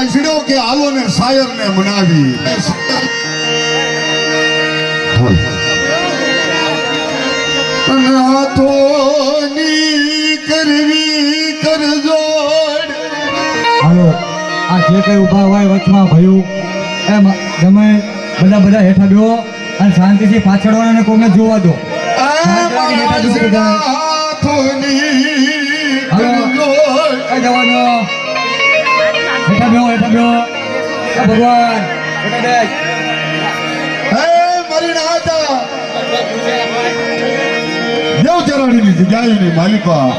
આશડ્યો કે આલો ને શાયર ને મનાવી કરવી કરજોડ. આ જે કઈ ઊભા હોય વચમાં ભયું એમ તમે બધા બધા હેઠા બેહો અને શાંતિથી પાછળવાળાને કોઈને જોવા દો. આ હેઠા હે એ ભગવાન. હે મારી દેવ ચરણની જગ્યાએની માલિકા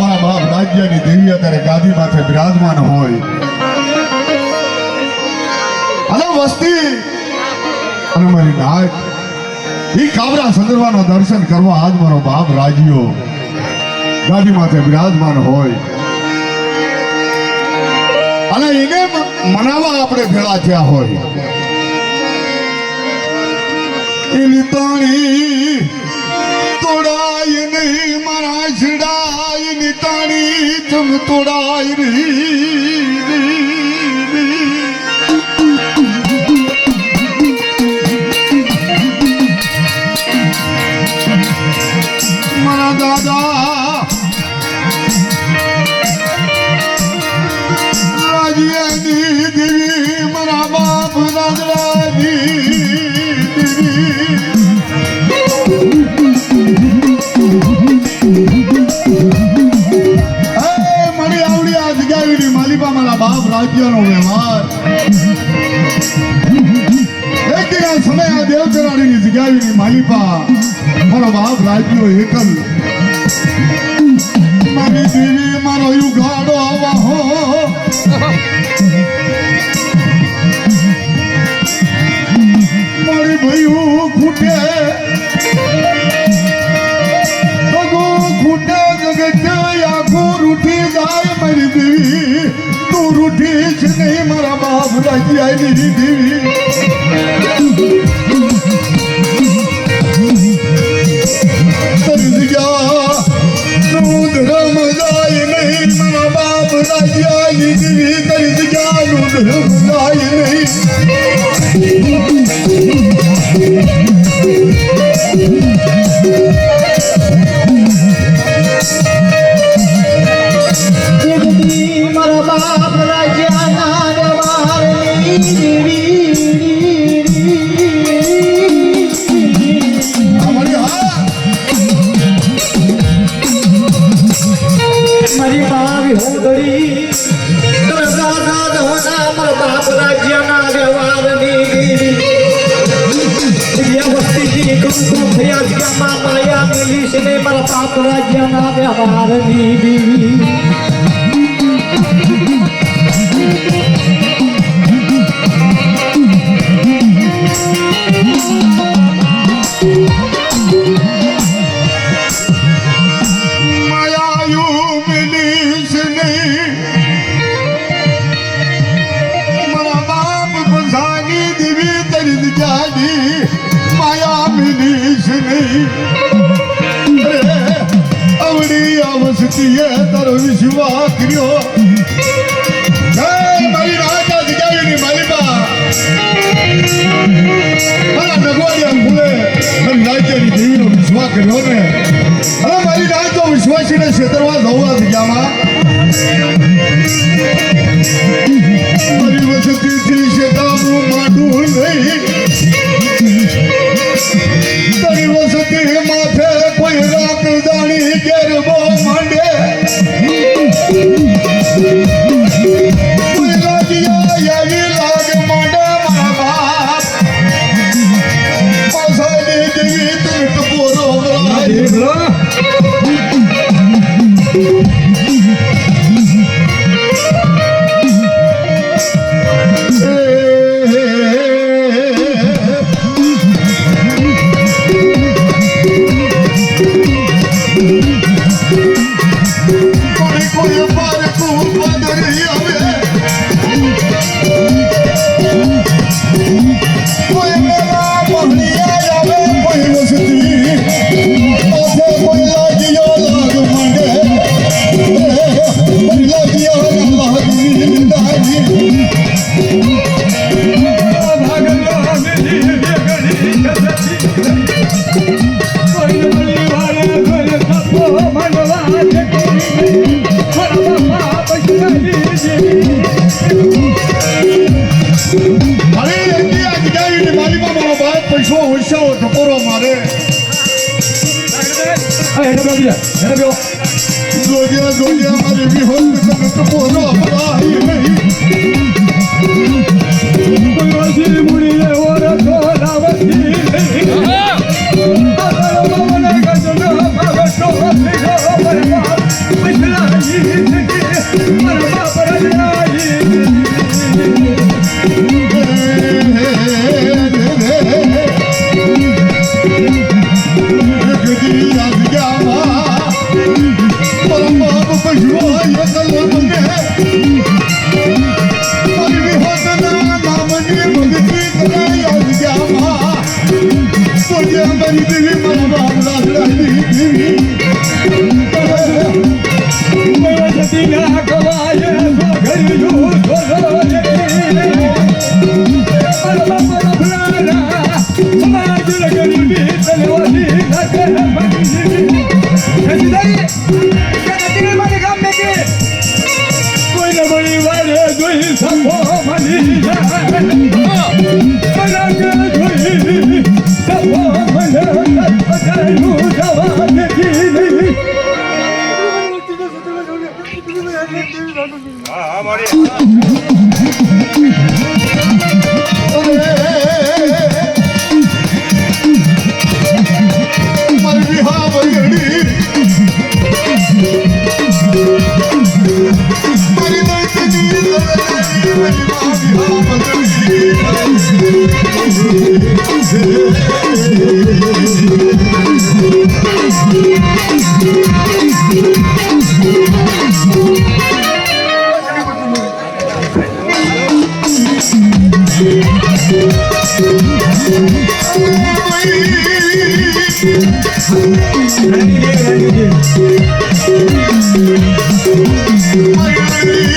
મારા બાપ રાજ્યની દેવી અત્યારે ગાદી માથે બિરાજમાન હોય. અને વસ્તી. અને મારી નાથ એ કાબરા સંદર્ભાનો દર્શન કરવા આજ મારો બાપ રાજ્યો ગાદી માથે બિરાજમાન હોય. અને એને મનાવા આપણે ભેળા થયા હોય. એની તાણી તોડાય નહીં, મારા છડાયની તમ તોડાય રહી બાપ રાજ્યનો વ્યવહાર. એક દિના સમય આ દેવચરાણીની જગ્યાએની માલિપા. મારો બાપ રાજ્યો એકલ. મારી દેવી મારો યુગાડો વાહો મારી ભયું ખૂટે રાજ્યાની દેવી કંકુ થયા જગ્યામાં માયા મેલી છે ને મારા બાપ રાજ્યના વ્યવહારની દેવી. અવસ્થીએ તારો વિશ્વાસ કર્યો. જય મારી રાજા જગાવીની માલિકા. મારા નગવાડિયા ફૂલે મારી રાજ્યની દેવીનો વિશ્વાસ કર્યો ને. હવે મારી રાજ્ય વિશ્વાસીને છેતરવા દઉં જગ્યામાં. મારી વસતીથી માંડું નહીં સોજે મારી દેવી મારી દૈત્યની દલદારી મારી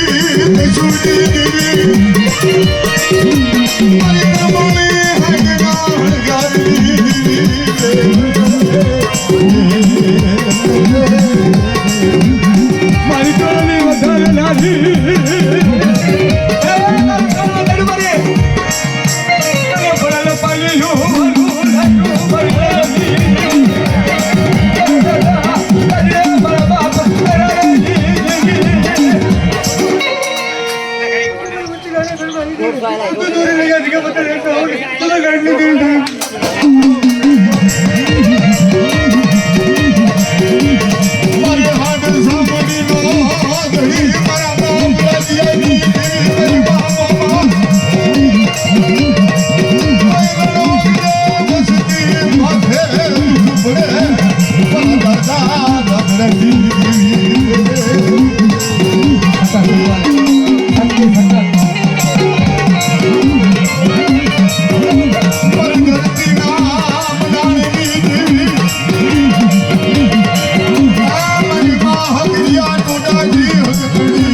Música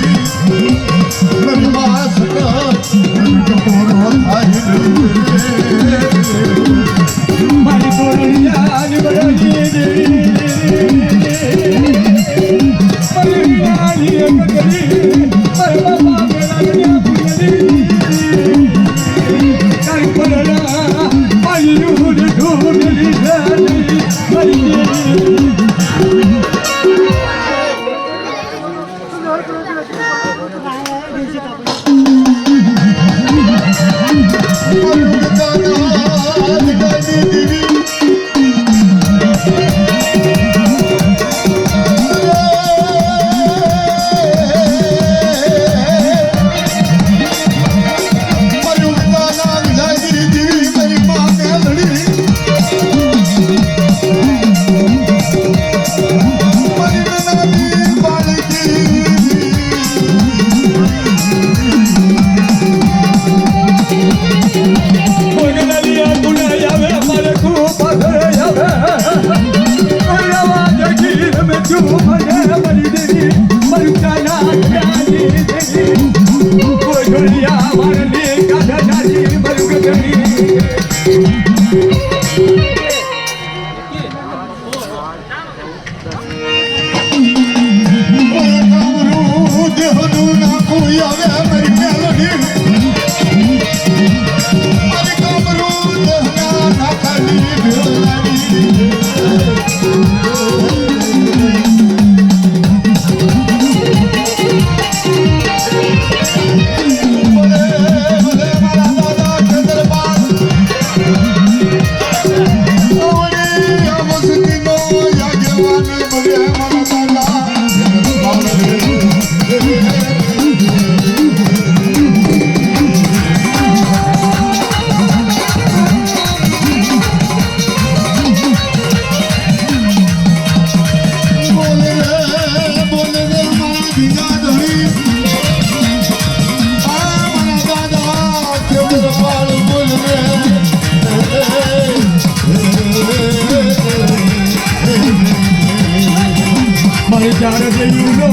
મારે ચાર દેવીનો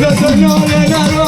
રતનો લેનારો